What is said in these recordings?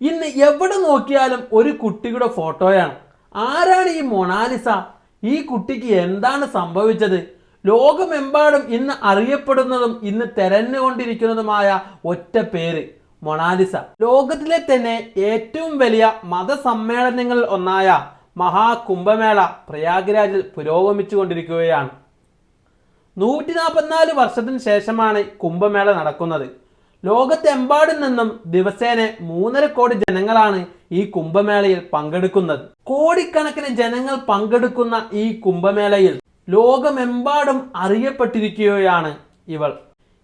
ഇന്ന് എവിടെ നോക്കിയാലും ഒരു കുട്ടിയുടെ ഫോട്ടോയാണ്. ആരാണ് ഈ മൊണാലിസ? ഈ കുട്ടിക്ക് എന്താണ് സംഭവിച്ചത്? ലോകമെമ്പാടും ഇന്ന് അറിയപ്പെടുന്നതും ഇന്ന് തെരഞ്ഞുകൊണ്ടിരിക്കുന്നതുമായ ഒറ്റ പേര് മൊണാലിസ. ലോകത്തിലെ തന്നെ ഏറ്റവും വലിയ മതസമ്മേളനങ്ങളിൽ ഒന്നായ മഹാകുംഭമേള പ്രയാഗ്രാജിൽ പുരോഗമിച്ചു കൊണ്ടിരിക്കുകയാണ് നൂറ്റി നാൽപ്പത്തിനാല് വർഷത്തിന് ശേഷമാണ് കുംഭമേള നടക്കുന്നത്. ലോകത്തെമ്പാടും നിന്നും ദിവസേന മൂന്നര കോടി ജനങ്ങളാണ് ഈ കുംഭമേളയിൽ പങ്കെടുക്കുന്നത്. കോടിക്കണക്കിന് ജനങ്ങൾ പങ്കെടുക്കുന്ന ഈ കുംഭമേളയിൽ ലോകമെമ്പാടും അറിയപ്പെട്ടിരിക്കുകയാണ് ഇവൾ.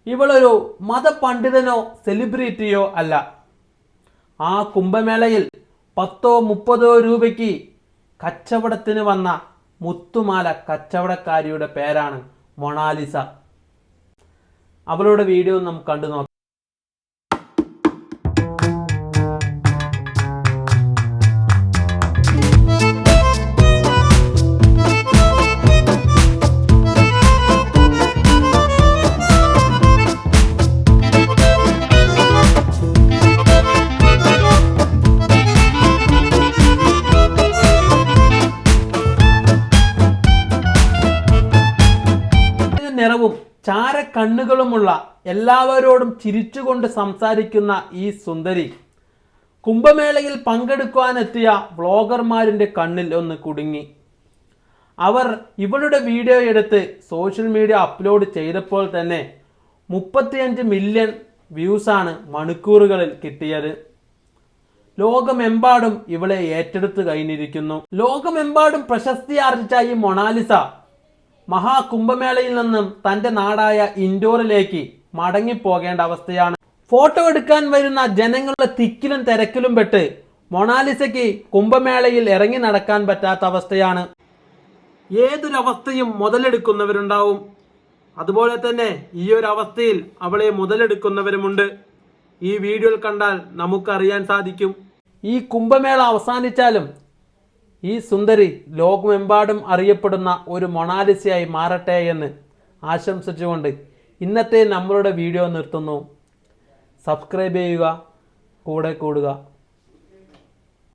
ഇവളൊരു മതപണ്ഡിതനോ സെലിബ്രിറ്റിയോ അല്ല. ആ കുംഭമേളയിൽ പത്തോ മുപ്പതോ രൂപയ്ക്ക് കച്ചവടത്തിന് വന്ന മുത്തുമാല കച്ചവടക്കാരിയുടെ പേരാണ് മൊണാലിസ. അവളുടെ വീഡിയോ നമുക്ക് കണ്ടു നോക്കാം. നിറവും ചാര കണ്ണുകളുമുള്ള എല്ലാവരോടും ചിരിച്ചുകൊണ്ട് സംസാരിക്കുന്ന ഈ സുന്ദരി കുംഭമേളയിൽ പങ്കെടുക്കുവാനെത്തിയ വ്ളോഗർമാരിന്റെ കണ്ണിൽ ഒന്ന് കുടുങ്ങി. അവർ ഇവളുടെ വീഡിയോ എടുത്ത് സോഷ്യൽ മീഡിയ അപ്ലോഡ് ചെയ്തപ്പോൾ തന്നെ മുപ്പത്തിയഞ്ച് മില്യൺ വ്യൂസാണ് മണിക്കൂറുകളിൽ കിട്ടിയത്. ലോകമെമ്പാടും ഇവളെ ഏറ്റെടുത്തു കഴിഞ്ഞിരിക്കുന്നു. ലോകമെമ്പാടും പ്രശസ്തി ആർജിച്ച ഈ മൊണാലിസ മഹാകുംഭമേളയിൽ നിന്നും തന്റെ നാടായ ഇൻഡോറിലേക്ക് മടങ്ങിപ്പോകേണ്ട അവസ്ഥയാണ്. ഫോട്ടോ എടുക്കാൻ വരുന്ന ജനങ്ങളുടെ തിക്കിലും തിരക്കിലും പെട്ട് മൊണാലിസയ്ക്ക് കുംഭമേളയിൽ ഇറങ്ങി നടക്കാൻ പറ്റാത്ത അവസ്ഥയാണ്. ഏതൊരവസ്ഥയും മുതലെടുക്കുന്നവരുണ്ടാവും. അതുപോലെ തന്നെ ഈ ഒരു അവസ്ഥയിൽ അവളെ മുതലെടുക്കുന്നവരുമുണ്ട്. ഈ വീഡിയോയിൽ കണ്ടാൽ നമുക്കറിയാൻ സാധിക്കും. ഈ കുംഭമേള അവസാനിച്ചാലും ഈ സുന്ദരി ലോകമെമ്പാടും അറിയപ്പെടുന്ന ഒരു മൊണാലിസയായി മാറട്ടെ എന്ന് ആശംസിച്ചുകൊണ്ട് ഇന്നത്തെ നമ്മളുടെ വീഡിയോ നിർത്തുന്നു. സബ്സ്ക്രൈബ് ചെയ്യുക കൂടെ കൂടുക.